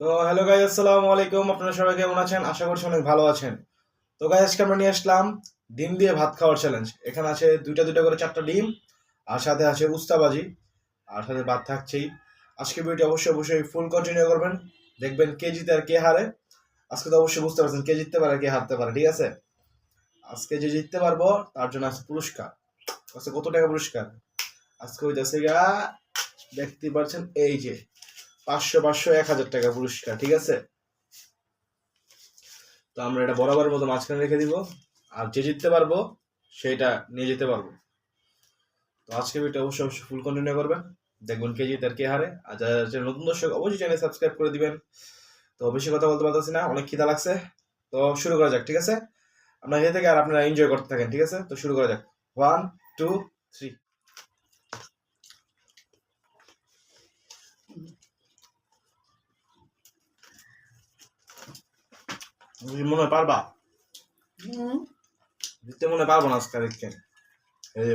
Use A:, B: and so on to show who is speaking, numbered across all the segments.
A: তো hello guys আসসালামু আলাইকুম। আপনারা সবাই কেমন আছেন? আশা করছি অনেক ভালো আছেন। তো গাইজ আজকে আমরা নিয়ে আসলাম ডিম দিয়ে ভাত খাওয়ার চ্যালেঞ্জ এখানে আছে দুইটা দুইটা করে চারটা ডিম, আর সাথে আছে উস্তাবাজি, আর সাথে ভাত থাকছেই। আজকে ভিডিওটি অবশ্যই অবশ্যই ফুল কন্টিনিউ করবেন। দেখবেন কে জিতে আর কে হারে। আজকে তো অবশ্যই বুঝতে পারছেন কে জিততে পারে কে হারতে পারে, ঠিক আছে? আজকে যে জিততে পারব, তার জন্য আছে পুরস্কার। আজকে কত টাকা পুরস্কার? আজকে হইতেছে গা দেখতে পাচ্ছেন এই যে পাঁচশো পাঁচশো, এক হাজার টাকা পুরস্কার, ঠিক আছে? তো আমরা এটা বরাবরের মতো মাঝখানে রেখে দিব। আর যে জিততে পারব, সেটা নিয়ে যেতে পারব। তো আজকে ভিডিওটা অবশ্যই অবশ্যই ফুল কন্টিনিউ করবেন। দেখবেন কে জিতে আর কে হারে। আর যারা নতুন দর্শক, অবশ্যই চ্যানেল সাবস্ক্রাইব করে দিবেন। তো বেশি কথা বলতে পারতেছি না, অনেক খিদা লাগছে। তো শুরু করা যাক, ঠিক আছে? আমরা এখান থেকে আর আপনারা এনজয় করতে থাকেন, ঠিক আছে? তো শুরু করা যাক। ওয়ান টু থ্রি মনে পারবা? দিতে মনে পারব না আজকে দেখছেন এই যে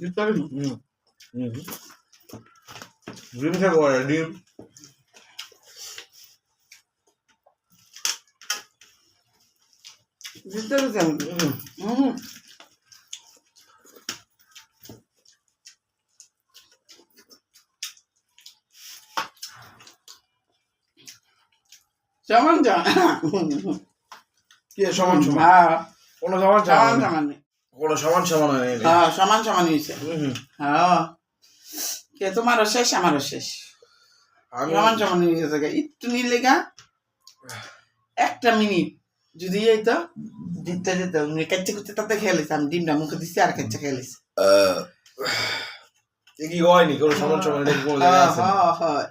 B: দিতে
A: হুম ডিম খেতে পারে ডিম।
B: দিতে
A: হুম
B: হুম। সমান সমান।
A: কি সমান সমান?
B: হ্যাঁ।
A: কোনো সমান
B: সমান
A: সমান।
B: সমান
A: সমান সমান হয় নাই।
B: হ্যাঁ সমান সমান হয়েছে। হ্যাঁ। কে তোমারও শেষ আমারও শেষ?
A: আমি
B: সমান সমান হয়ে গেছে একটু নিলে গা একটা মিনিট। যদি এই তো দিতে দিত কাচ্চা কুচে তাতে আমি ডিমটা মুখে দিচ্ছি আর কাচ্চা
A: কি হয়নি? কোনো সমান সমান
B: হ্যাঁ, হ্যাঁ, হ্যাঁ।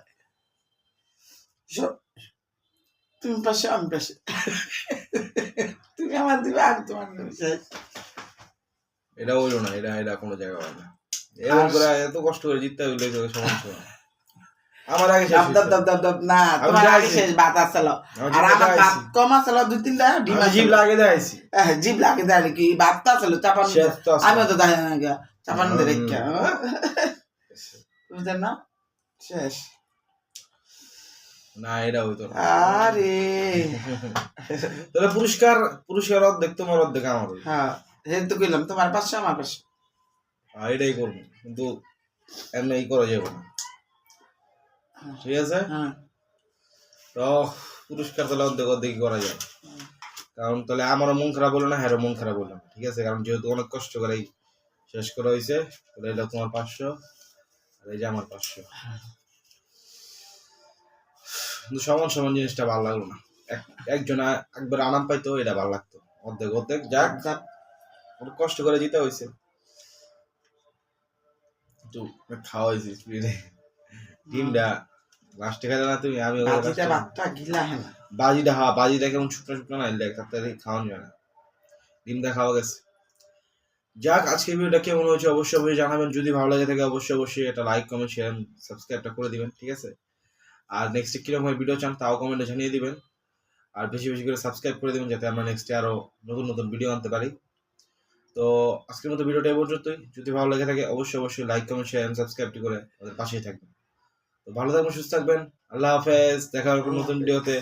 B: তুমি পাশে আমি পাশে। তুমি আমার দিবে আমি তোমার দিবে। শেষ।
A: এটা হইল না এটা এটা কোনো জায়গা হয় না। এরকম করে এত কষ্ট করে জিততে হইলে তো সমস্যা আমার আগে শেষ
B: দাব দাব
A: হইছে।
B: দাব দাব দাব না তোমার আগে শেষ ভাত আসলো। আর আমার
A: দাইছি।
B: কম আসলো দুই তিনটা ডিম
A: জিভ লাগে
B: হ্যাঁ, জিভ লাগে দেয় কি ভাত তো আসলো চাপান
A: শেষ তো আসলো।
B: আমি তো না গা চাপান। রেখে। বুঝলেন না? শেষ।
A: না এটা হইতো না।
B: আরে।
A: তাহলে পুরস্কার পুরস্কার অর্ধেক তোমার অর্ধেক আমার
B: হ্যাঁ। তো কইলাম তোমার পাঁচশো আমার পাঁচশো
A: হ্যাঁ, এটাই করব কিন্তু এমনি এই করা যাবে না। ঠিক আছে?
B: হ্যাঁ।
A: তো পুরস্কার তাহলে অর্ধেক অর্ধেক করা যায় কারণ তাহলে আমারও মন খারাপ হলো না হ্যারও মন খারাপ হলো না। ঠিক আছে? কারণ যেহেতু অনেক কষ্ট করে শেষ করা হয়েছে তাহলে এটা তোমার পাঁচশো আর এই যে আমার পাঁচশো। কিন্তু সমান সমান জিনিসটা ভালো লাগল না। এক- একজন একবার আরাম পাইতো এটা ভালো লাগতো। অর্ধেক অর্ধেক যাক।
B: যাক,
A: অনেক কষ্ট করে জিতে হয়েছে একটু খাওয়া হয়েছে স্পিডে। ডিমটা লাস্টে খেলে না তুমি আমি
B: বাজিটা গিলা হ্যাঁ
A: বাজিটা হা বাজিটা কেমন শুকনো শুকনো না দেখ তাড়াতাড়ি খাওয়ানো যায় না। ডিমটা খাওয়া গেছে। যাক আজকে ভিডিওটা কেমন হয়েছে অবশ্যই অবশ্যই জানাবেন। যদি ভালো লাগে থাকে অবশ্যই অবশ্যই একটা লাইক কমেন্ট শেয়ার সাবস্ক্রাইবটা করে দিবেন ঠিক আছে? আর নেক্সট কীরকম ভিডিও চান তাও কমেন্টে জানিয়ে দিবেন। আর বেশি বেশি করে সাবস্ক্রাইব করে দিবেন যাতে আমরা নেক্সটে আরও নতুন নতুন ভিডিও আনতে পারি। তো আজকের মতো ভিডিওটা এই পর্যন্তই। যদি ভালো লেগে থাকে অবশ্যই অবশ্যই লাইক কমেন্ট শেয়ার সাবস্ক্রাইবটি করে আমাদের পাশেই থাকবেন। তো ভালো থাকবেন সুস্থ থাকবেন। আল্লাহ হাফেজ দেখা হবে নতুন ভিডিওতে।